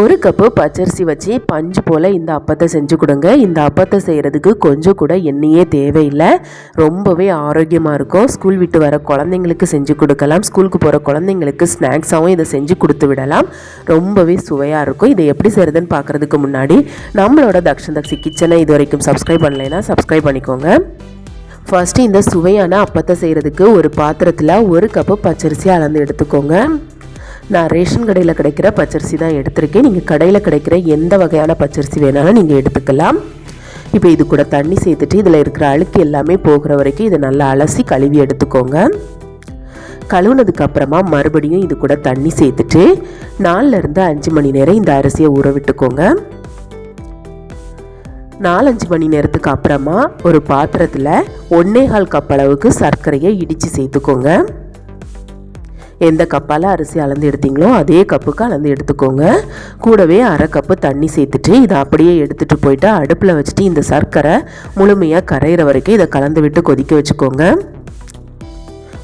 ஒரு கப்பு பச்சரிசி வச்சு பஞ்சு போல் இந்த அப்பத்தை செஞ்சு கொடுங்க. இந்த அப்பத்தை செய்கிறதுக்கு கொஞ்சம் கூட எண்ணெயே தேவையில்லை. ரொம்பவே ஆரோக்கியமாக இருக்கும். ஸ்கூல் விட்டு வர குழந்தைங்களுக்கு செஞ்சு கொடுக்கலாம். ஸ்கூலுக்கு போகிற குழந்தைங்களுக்கு ஸ்நாக்ஸாகவும் இதை செஞ்சு கொடுத்து விடலாம். ரொம்பவே சுவையாக இருக்கும். இதை எப்படி செய்கிறதுன்னு பார்க்குறதுக்கு முன்னாடி நம்மளோட தக்ஷன் தக்ஷி கிச்சனை இது வரைக்கும் சப்ஸ்கிரைப் பண்ணலைன்னா சப்ஸ்கிரைப் பண்ணிக்கோங்க. ஃபஸ்ட்டு இந்த சுவையான அப்பத்தை செய்கிறதுக்கு ஒரு பாத்திரத்தில் ஒரு கப்பு பச்சரிசி அளந்து எடுத்துக்கோங்க. நான் ரேஷன் கடையில் கிடைக்கிற பச்சரிசி தான் எடுத்திருக்கேன். நீங்கள் கடையில் கிடைக்கிற எந்த வகையான பச்சரிசி வேணாலும் நீங்கள் எடுத்துக்கலாம். இப்போ இது கூட தண்ணி சேர்த்துட்டு இதில் இருக்கிற அழுக்கு எல்லாமே போகிற வரைக்கும் இதை நல்லா அலசி கழுவி எடுத்துக்கோங்க. கழுவுனதுக்கு அப்புறமா மறுபடியும் இது கூட தண்ணி சேர்த்துட்டு நாலுலேருந்து அஞ்சு மணி நேரம் இந்த அரிசியை ஊற விட்டுக்கோங்க. நாலஞ்சு மணி நேரத்துக்கு அப்புறமா ஒரு பாத்திரத்தில் ஒன்னேகால் கப் அளவுக்கு சர்க்கரையை இடித்து சேர்த்துக்கோங்க. எந்த கப்பால் அரிசி அளந்து எடுத்தீங்களோ அதே கப்புக்கு அளந்து எடுத்துக்கோங்க. கூடவே அரை கப்பு தண்ணி சேர்த்துட்டு இதை அப்படியே எடுத்துகிட்டு போயிட்டு அடுப்பில் வச்சுட்டு இந்த சர்க்கரை முழுமையாக கரையிற வரைக்கும் இதை கலந்து விட்டு கொதிக்க வச்சுக்கோங்க.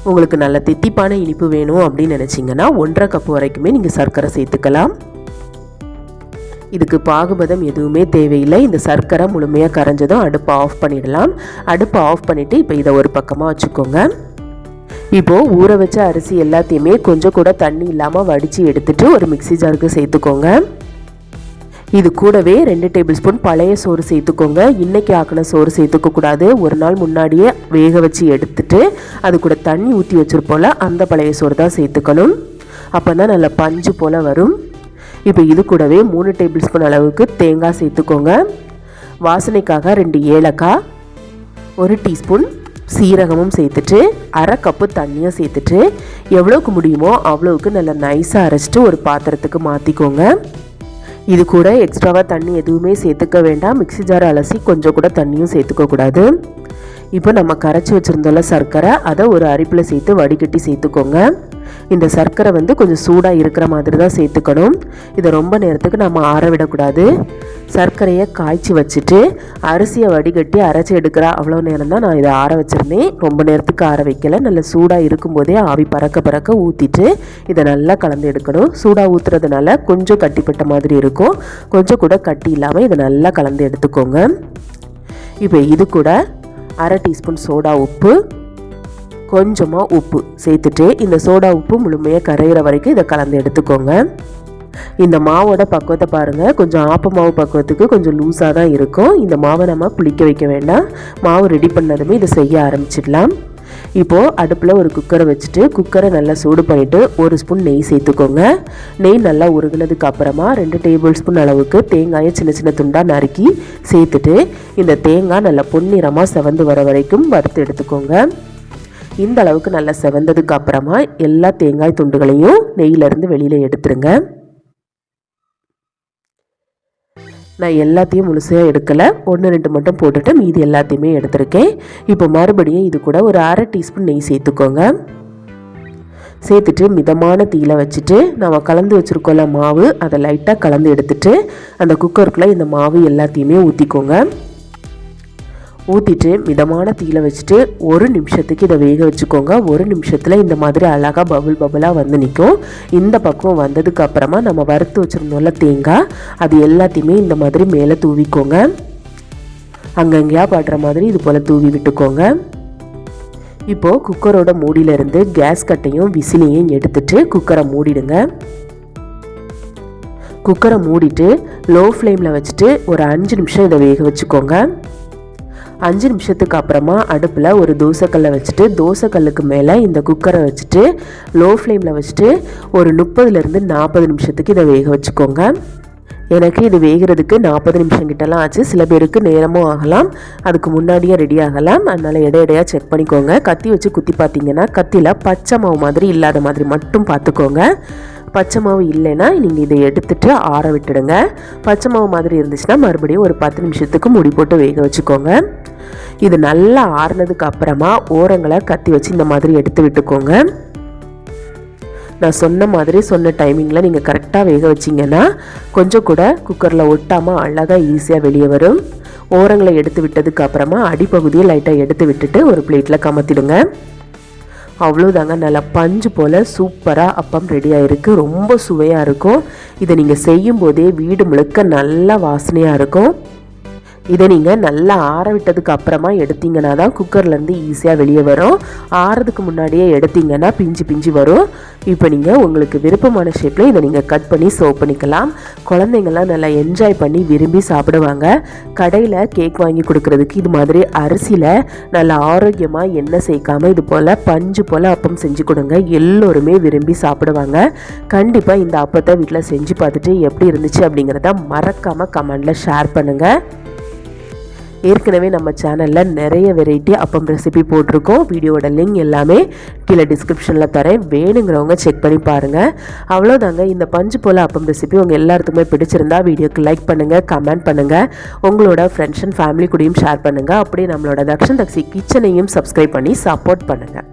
உங்களுக்கு நல்ல தித்திப்பான இனிப்பு வேணும் அப்படின்னு நினச்சிங்கன்னா ஒன்றரை கப்பு வரைக்குமே நீங்கள் சர்க்கரை சேர்த்துக்கலாம். இதுக்கு பாகுபதம் எதுவுமே தேவையில்லை. இந்த சர்க்கரை முழுமையாக கரைஞ்சதும் அடுப்பை ஆஃப் பண்ணிடலாம். அடுப்பை ஆஃப் பண்ணிவிட்டு இப்போ இதை ஒரு பக்கமாக வச்சுக்கோங்க. இப்போது ஊற வச்ச அரிசி எல்லாத்தையுமே கொஞ்சம் கூட தண்ணி இல்லாமல் வடித்து எடுத்துட்டு ஒரு மிக்சி ஜாருக்கு சேர்த்துக்கோங்க. இது கூடவே ரெண்டு டேபிள் ஸ்பூன் பழைய சோறு சேர்த்துக்கோங்க. இன்றைக்கி ஆக்கின சோறு சேர்த்துக்க கூடாது. ஒரு நாள் முன்னாடியே வேக வச்சு எடுத்துட்டு அது கூட தண்ணி ஊற்றி வச்சுருப்போல அந்த பழைய சோறு தான் சேர்த்துக்கணும். அப்போ தான் நல்லா பஞ்சு போல் வரும். இப்போ இது கூடவே மூணு டேபிள் ஸ்பூன் அளவுக்கு தேங்காய் சேர்த்துக்கோங்க. வாசனைக்காக ரெண்டு ஏலக்காய் ஒரு டீஸ்பூன் சீரகமும் சேர்த்துட்டு அரை கப்பு தண்ணியும் சேர்த்துட்டு எவ்வளோக்கு முடியுமோ அவ்வளோவுக்கு நல்லா நைஸாக அரைச்சிட்டு ஒரு பாத்திரத்துக்கு மாற்றிக்கோங்க இது கூட எக்ஸ்ட்ராவாக தண்ணி எதுவுமே சேர்த்துக்க வேண்டாம். மிக்சி ஜார் அலசி கொஞ்சம் கூட தண்ணியும் சேர்த்துக்கக்கூடாது இப்போ நம்ம கரைச்சி வச்சுருந்தோம்ல சர்க்கரை அதை ஒரு அரிப்பில் சேர்த்து வடிகட்டி சேர்த்துக்கோங்க. இந்த சர்க்கரை வந்து கொஞ்சம் சூடாக இருக்கிற மாதிரி தான் சேர்த்துக்கணும். இதை ரொம்ப நேரத்துக்கு நம்ம ஆற விடக்கூடாது. சர்க்கரையை காய்ச்சி வச்சுட்டு அரிசியை வடிகட்டி அரைச்சி எடுக்கிற. அவ்வளோ நேரம் தான் நான் இதை ஆற வச்சுருந்தேன். ரொம்ப நேரத்துக்கு ஆற வைக்கல. நல்ல சூடாக இருக்கும்போதே ஆவி பறக்க பறக்க ஊற்றிட்டு இதை நல்லா கலந்து எடுக்கணும். சூடாக ஊற்றுறதுனால கொஞ்சம் கட்டிப்பட்ட மாதிரி இருக்கும். கொஞ்சம் கூட கட்டி இல்லாமல் இதை நல்லா கலந்து எடுத்துக்கோங்க. இப்போ இது கூட அரை டீஸ்பூன் சோடா உப்பு கொஞ்சமாக உப்பு சேர்த்துட்டு இந்த சோடா உப்பு முழுமையாக கரையிற வரைக்கும் இதை கலந்து எடுத்துக்கோங்க. இந்த மாவோட பக்குவத்தை பாருங்கள் கொஞ்சம் ஆப்ப மாவு பக்குவத்துக்கு கொஞ்சம் லூஸாக தான் இருக்கும். இந்த மாவை நம்ம புளிக்க வைக்க வேண்டாம். மாவு ரெடி பண்ணதுமே இதை செய்ய ஆரம்பிச்சிடலாம். இப்போது அடுப்பில் ஒரு குக்கரை வச்சுட்டு குக்கரை நல்லா சூடு பண்ணிவிட்டு ஒரு ஸ்பூன் நெய் சேர்த்துக்கோங்க. நெய் நல்லா உருகினதுக்கு அப்புறமா ரெண்டு டேபிள் ஸ்பூன் அளவுக்கு தேங்காயை சின்ன சின்ன துண்டாக நறுக்கி சேர்த்துட்டு இந்த தேங்காய் நல்லா பொன்னிறமாக செவந்து வர வரைக்கும் வறுத்து எடுத்துக்கோங்க. இந்த அளவுக்கு நல்லா செவந்ததுக்கு அப்புறமா எல்லா தேங்காய் துண்டுகளையும் நெய்யிலேருந்து வெளியில் எடுத்துருங்க. நான் எல்லாத்தையும் முழுசாக எடுக்கலை. ஒன்று ரெண்டு மட்டும் போட்டுட்டு மீதி எல்லாத்தையுமே எடுத்திருக்கேன். இப்போ மறுபடியும் இது கூட ஒரு அரை டீஸ்பூன் நெய் சேர்த்துக்கோங்க. சேர்த்துட்டு மிதமான தீயில வச்சுட்டு நம்ம கலந்து வச்சுருக்கோம்ல மாவு அதை லைட்டாக கலந்து எடுத்துட்டு அந்த குக்கருக்குள்ளே இந்த மாவு எல்லாத்தையுமே ஊற்றிக்கோங்க ஊற்றிட்டு மிதமான தீயில வச்சுட்டு ஒரு நிமிஷத்துக்கு இதை வேக வச்சுக்கோங்க. ஒரு நிமிஷத்தில் இந்த மாதிரி அழகாக பபுள் பபுளாக வந்து நிற்கும் இந்த பக்கம் வந்ததுக்கு அப்புறமா நம்ம வறுத்து வச்சுருந்தோம்ல தேங்காய் அது எல்லாத்தையுமே இந்த மாதிரி மேலே தூவிக்கோங்க. அங்கங்கேயா பாடுற மாதிரி இது போல் தூவி விட்டுக்கோங்க. இப்போது குக்கரோட மூடியிலேருந்து கேஸ் கட்டையும் விசிலையும் எடுத்துட்டு குக்கரை மூடிடுங்க. குக்கரை மூடிட்டு லோ ஃப்ளேமில் வச்சுட்டு ஒரு அஞ்சு நிமிஷம் இதை வேக வச்சுக்கோங்க. அஞ்சு நிமிஷத்துக்கு அப்புறமா அடுப்பில் ஒரு தோசைக்கல்லை வச்சுட்டு தோசைக்கல்லுக்கு மேலே இந்த குக்கரை வச்சுட்டு லோ ஃப்ளேமில் வச்சுட்டு ஒரு முப்பதுலேருந்து நாற்பது நிமிஷத்துக்கு இதை வேக வச்சுக்கோங்க. எனக்கு இது வேகிறதுக்கு நாற்பது நிமிஷம் கிட்டலாம் ஆச்சு. சில பேருக்கு நேரமும் ஆகலாம். அதுக்கு முன்னாடியே ரெடி ஆகலாம். அதனால் இடையடையாக செக் பண்ணிக்கோங்க. கத்தி வச்சு குத்தி பார்த்தீங்கன்னா கத்தியில் பச்சை மாவு மாதிரி இல்லாத மாதிரி மட்டும் பார்த்துக்கோங்க. பச்சை மாவு இல்லைன்னா நீங்கள் இதை எடுத்துட்டு ஆற விட்டுடுங்க. பச்சை மாவு மாதிரி இருந்துச்சுன்னா மறுபடியும் ஒரு பத்து நிமிஷத்துக்கு முடி போட்டு வேக வச்சுக்கோங்க. இது நல்லா ஆறுனதுக்கு அப்புறமா ஓரங்களை கத்தி வச்சு இந்த மாதிரி எடுத்து விட்டுக்கோங்க. நான் சொன்ன மாதிரி சொன்ன டைமிங்கில் நீங்கள் கரெக்டாக வேக வச்சிங்கன்னா கொஞ்சம் கூட குக்கரில் ஒட்டாமல் அழகாக ஈஸியாக வெளியே வரும். ஓரங்களை எடுத்து விட்டதுக்கு அப்புறமா அடிப்பகுதியை லைட்டாக எடுத்து விட்டுட்டு ஒரு பிளேட்டில் கமத்திடுங்க. அவ்வளோதாங்க நல்லா பஞ்சு போல் சூப்பராக அப்பம் ரெடி இருக்குது ரொம்ப சுவையாக இருக்கும். இதை நீங்கள் செய்யும்போதே வீடு முழுக்க நல்லா வாசனையாக இருக்கும். இதை நீங்கள் நல்லா ஆற விட்டதுக்கு அப்புறமா எடுத்தீங்கன்னா தான் குக்கர்லேருந்து ஈஸியாக வெளியே வரும். ஆறதுக்கு முன்னாடியே எடுத்தீங்கன்னா பிஞ்சு பிஞ்சு வரும். இப்போ நீங்கள் உங்களுக்கு விருப்பமான ஷேப்பில் இதை நீங்கள் கட் பண்ணி சர்வ் பண்ணிக்கலாம். குழந்தைங்கள்லாம் நல்லா என்ஜாய் பண்ணி விரும்பி சாப்பிடுவாங்க. கடையில் கேக் வாங்கி கொடுக்கறதுக்கு இது மாதிரி அரிசியில் நல்லா ஆரோக்கியமாக எண்ணெய் சேர்க்காமல் இது போல் பஞ்சு போல் அப்பம் செஞ்சு கொடுங்க. எல்லோருமே விரும்பி சாப்பிடுவாங்க. கண்டிப்பாக இந்த அப்பத்தை வீட்டில் செஞ்சு பார்த்துட்டு எப்படி இருந்துச்சு அப்படிங்கிறத மறக்காமல் கமெண்டில் ஷேர் பண்ணுங்கள் ஏற்கனவே நம்ம சேனலில் நிறைய வெரைட்டி அப்பம் ரெசிபி போட்டிருக்கோம். வீடியோட லிங்க் எல்லாமே கீழே டிஸ்கிரிப்ஷனில் தரேன். வேணுங்கிறவங்க செக் பண்ணி பாருங்கள் அவ்வளோதாங்க இந்த பஞ்சு போல் அப்பம் ரெசிபி உங்கள் எல்லாத்துக்குமே பிடிச்சிருந்தா வீடியோக்கு லைக் பண்ணுங்கள் கமெண்ட் பண்ணுங்கள் உங்களோட ஃப்ரெண்ட்ஸ் அண்ட் ஃபேமிலி கூடயும் ஷேர் பண்ணுங்கள் அப்படியே நம்மளோட தக்ஷன் தக்ஷி கிச்சனையும் சப்ஸ்கிரைப் பண்ணி சப்போர்ட் பண்ணுங்கள்